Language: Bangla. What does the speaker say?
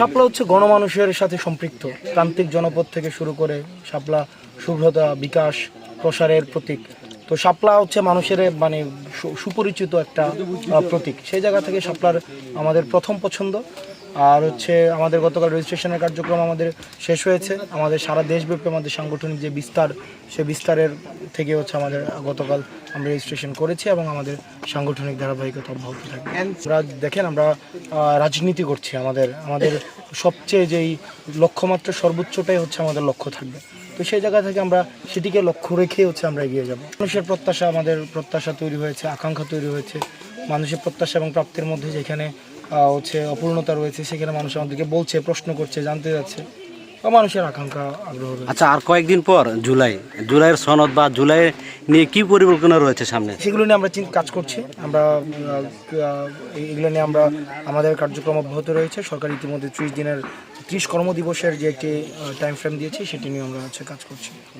শাপলা হচ্ছে গণমানুষের সাথে সম্পৃক্ত। প্রান্তিক জনপদ থেকে শুরু করে শাপলা শুভ্রতা বিকাশ, প্রসারের প্রতীক। তো শাপলা হচ্ছে মানুষের মানে সুপরিচিত একটা প্রতীক। সেই জায়গা থেকে শাপলার আমাদের প্রথম পছন্দ। আর হচ্ছে আমাদের গতকাল রেজিস্ট্রেশনের কার্যক্রম আমাদের শেষ হয়েছে। আমাদের সারা দেশব্যাপী আমাদের সাংগঠনিক যে বিস্তার, সে বিস্তারের থেকে হচ্ছে আমাদের গতকাল আমরা রেজিস্ট্রেশন করেছি এবং আমাদের সাংগঠনিক ধারাবাহিকতা অব্যাহত থাকবে। আমরা দেখেন, আমরা রাজনীতি করছি আমাদের আমাদের সবচেয়ে যেই লক্ষ্যমাত্রা সর্বোচ্চটাই হচ্ছে আমাদের লক্ষ্য থাকবে। তো সেই জায়গা থেকে আমরা সেটিকে লক্ষ্য রেখে হচ্ছে আমরা এগিয়ে যাব। মানুষের প্রত্যাশা, আমাদের প্রত্যাশা তৈরি হয়েছে, আকাঙ্ক্ষা তৈরি হয়েছে। মানুষের প্রত্যাশা এবং প্রাপ্তির মধ্যে যেখানে হচ্ছে অপূর্ণতা রয়েছে সেখানে মানুষ আমাদেরকে বলছে প্রশ্ন করছে জানতে যাচ্ছে। মানুষের আকাঙ্ক্ষা আগ্রহ আচ্ছা আর কয়েকদিন পর জুলাই জুলাইয়ের সনদ বা জুলাই নিয়ে কি পরিকল্পনা রয়েছে সামনে? সেগুলো নিয়ে আমরা চিন্তা কাজ করছি। আমরা এগুলো নিয়ে আমরা আমাদের কার্যক্রম অব্যাহত রয়েছে। সরকার ইতিমধ্যে ত্রিশ দিনের ত্রিশ কর্মদিবসের যে একটি টাইম ফ্রেম দিয়েছে সেটি নিয়ে আমরা হচ্ছে কাজ করছি।